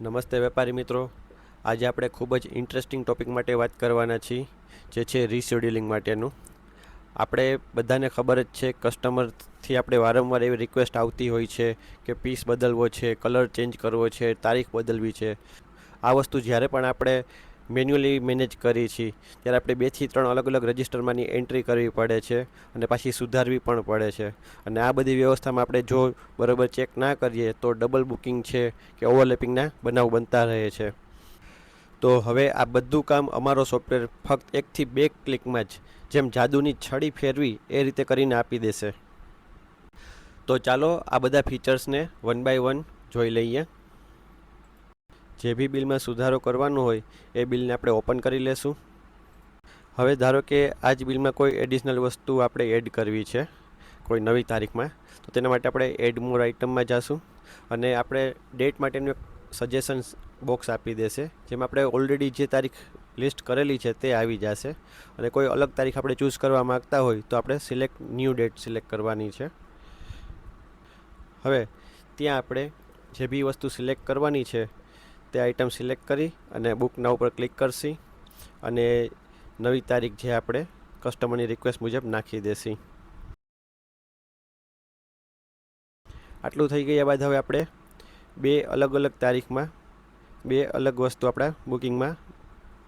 નમસ્તે વેપારી મિત્રો. આજે આપણે ખૂબ જ ઇન્ટરેસ્ટિંગ ટોપિક માટે વાત કરવાના છીએ, જે છે રીશેડ્યુલિંગ માટેનું. આપણે બધાને ખબર જ છે કસ્ટમરથી આપણે વારંવાર એવી રિક્વેસ્ટ આવતી હોય છે કે પીસ બદલવો છે કલર ચેન્જ કરવો છે, તારીખ બદલવી છે. આ વસ્તુ જ્યારે પણ આપણે મેન્યુઅલી મેનેજ કરીએ છીએ ત્યારે આપણે બેથી ત્રણ અલગ અલગ રજિસ્ટરમાંની એન્ટ્રી કરવી પડે છે અને પાછી સુધારવી પણ પડે છે. અને આ બધી વ્યવસ્થામાં આપણે જો બરાબર ચેક ના કરીએ તો ડબલ બુકિંગ છે કે ઓવરલેપિંગના બનાવ બનતા રહે છે. તો હવે આ બધું કામ અમારો સોફ્ટવેર ફક્ત એકથી બે ક્લિકમાં જ, જેમ જાદુની છડી ફેરવી એ રીતે કરીને આપી દેશે. તો ચાલો આ બધા ફીચર્સને વન બાય વન જોઈ લઈએ. જે બી બિલમાં સુધારો કરવાનો હોય, એ બિલને આપણે ઓપન કરી લેશું. હવે ધારો કે આ જ બિલમાં કોઈ એડિશનલ વસ્તુ આપણે એડ કરવી છે, કોઈ નવી તારીખમાં, તો તેના માટે આપણે એડ મોર આઇટમમાં જાશું. અને આપણે ડેટ માટેનું એક સજેશન બોક્સ આપી દેશે, જેમાં આપણે ઓલરેડી જે તારીખ લિસ્ટ કરેલી છે તે આવી જશે. અને કોઈ અલગ તારીખ આપણે ચૂઝ કરવા માગતા હોય, તો આપણે સિલેક્ટ ન્યૂ ડેટ સિલેક્ટ કરવાની છે. હવે, ત્યાં આપણે જે બી વસ્તુ સિલેક્ટ કરવાની છે તે આઇટમ સિલેક્ટ કરી અને બુકના ઉપર ક્લિક કરશી અને નવી તારીખ જે આપણે કસ્ટમરની રિક્વેસ્ટ મુજબ નાખી દેશી. આટલું થઈ ગયા બાદ હવે આપણે બે અલગ અલગ તારીખમાં બે અલગ વસ્તુ આપણા બુકિંગમાં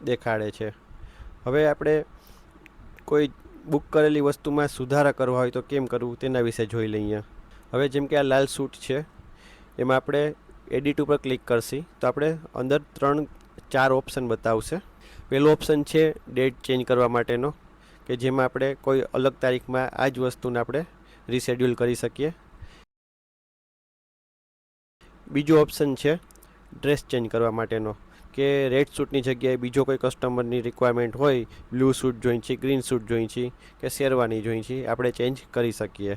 દેખાડે છે. હવે આપણે કોઈ બુક કરેલી વસ્તુમાં સુધારા કરવા હોય તો કેમ કરવું તેના વિશે જોઈ લઈએ. હવે જેમ કે આ લાલ સૂટ છે, એમાં આપણે એડિટ ઉપર ક્લિક કરશી. તો આપણે અંદર ત્રણ, ચાર ઓપ્શન બતાવશે. પહેલો ઓપ્શન છે ડેટ ચેન્જ કરવા માટેનો, કે જેમાં આપણે કોઈ અલગ તારીખમાં આ જ વસ્તુને આપણે રીશેડ્યુલ કરી શકીએ. બીજો ઓપ્શન છે ડ્રેસ ચેન્જ કરવા માટેનો, કે રેડ સૂટની જગ્યાએ બીજો કોઈ કસ્ટમરની રિક્વાયરમેન્ટ હોય, બ્લુ સૂટ જોઈન છે, ગ્રીન સૂટ જોઈન છે, કે શેરવાની જોઈન છે, આપણે ચેન્જ કરી શકીએ.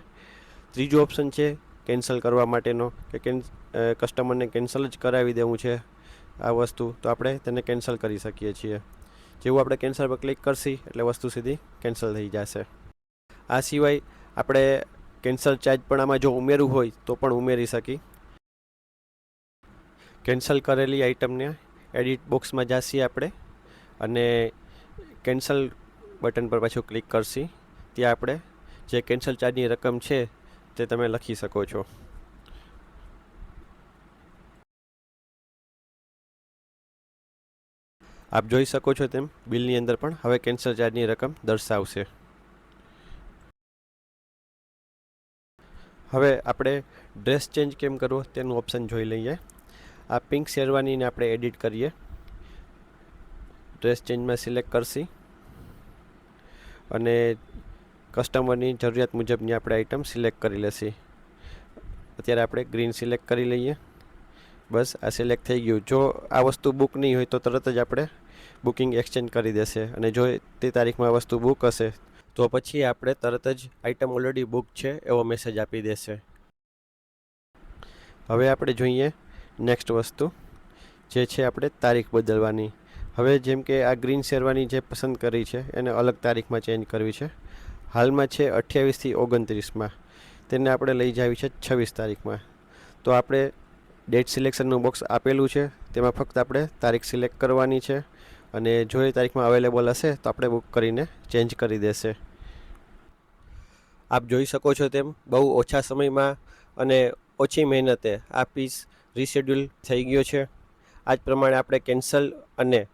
ત્રીજો ઓપ્શન છે કેન્સલ કરવા માટેનો કે કેન કસ્ટમરને કેન્સલ જ કરાવી દેવું છે આ વસ્તુ, તો આપણે તેને કેન્સલ કરી શકીએ છીએ. જેવું આપણે કેન્સલ પર ક્લિક કરશી, એટલે વસ્તુ સીધી કેન્સલ થઈ જશે. આ સિવાય આપણે કેન્સલ ચાર્જ પણ આમાં જો ઉમેરવું હોય, તો પણ ઉમેરી શકી. કેન્સલ કરેલી આઇટમને એડિટ બોક્સમાં જાશી આપણે અને કેન્સલ બટન પર પાછું ક્લિક કરશી. ત્યાં આપણે જે કેન્સલ ચાર્જની રકમ છે તે તમે લખી શકો છો. આપ જોઈ શકો છો તેમ, બિલની અંદર પણ હવે કેન્સલ ચાર્જની રકમ દર્શાવશે. હવે આપણે ડ્રેસ ચેન્જ કેમ કરવો તેનું ઓપ્શન જોઈ લઈએ. આ પિંક શેરવાનીને આપણે એડિટ કરીએ. ડ્રેસ ચેન્જમાં સિલેક્ટ કરશી. અને કસ્ટમરની જરૂરિયાત મુજબની આપણે આઇટમ સિલેક્ટ કરી લેશી. અત્યારે આપણે ગ્રીન સિલેક્ટ કરી લઈએ. બસ, આ સિલેક્ટ થઈ ગયું. જો આ વસ્તુ બુક નહીં હોય તો તરત જ આપણે બુકિંગ એક્સચેન્જ કરી દેશે. અને જો તે તારીખમાં વસ્તુ બુક હશે, તો પછી આપણે તરત જ આઇટમ ઓલરેડી બુક છે એવો મેસેજ આપી દેશે. હવે આપણે જોઈએ નેક્સ્ટ વસ્તુ, જે છે આપણે તારીખ બદલવાની. હવે જેમ કે આ ગ્રીન શેરવાની જે પસંદ કરી છે, એને અલગ તારીખમાં ચેન્જ કરવી છે. હાલમાં છે અઠ્યાવીસથી ઓગણત્રીસમાં. તેને આપણે લઈ જાવી છે છવ્વીસ તારીખમાં. તો આપણે ડેટ સિલેક્શનનું બોક્સ આપેલું છે. તેમાં ફક્ત આપણે તારીખ સિલેક્ટ કરવાની છે અને જો એ તારીખમાં અવેલેબલ હશે તો આપણે બુક કરીને ચેન્જ કરી દેશે. આપ જોઈ શકો છો તેમ બહુ ઓછા સમયમાં અને ઓછી મહેનતે આ પીસ રીશેડ્યુલ થઈ ગયો છે. આ જ પ્રમાણે આપણે કેન્સલ અને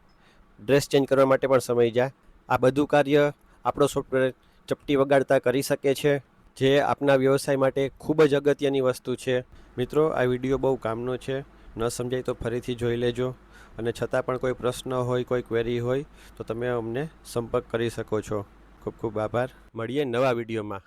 ડ્રેસ ચેન્જ કરવા માટે પણ સમય જાય. આ બધું કાર્ય આપણો સોફ્ટવેર ચપટી વગાડતા કરી શકે છે, જે આપના વ્યવસાય માટે ખૂબ જ અગત્યની વસ્તુ છે. મિત્રો, આ વીડિયો બહુ કામનો છે. ન સમજાય તો ફરીથી જોઈ લેજો. અને છતાં પણ કોઈ પ્રશ્ન હોય, કોઈ ક્વેરી હોય, તો તમે અમને સંપર્ક કરી શકો છો. ખૂબ ખૂબ આભાર. મળીએ નવા વિડીયોમાં.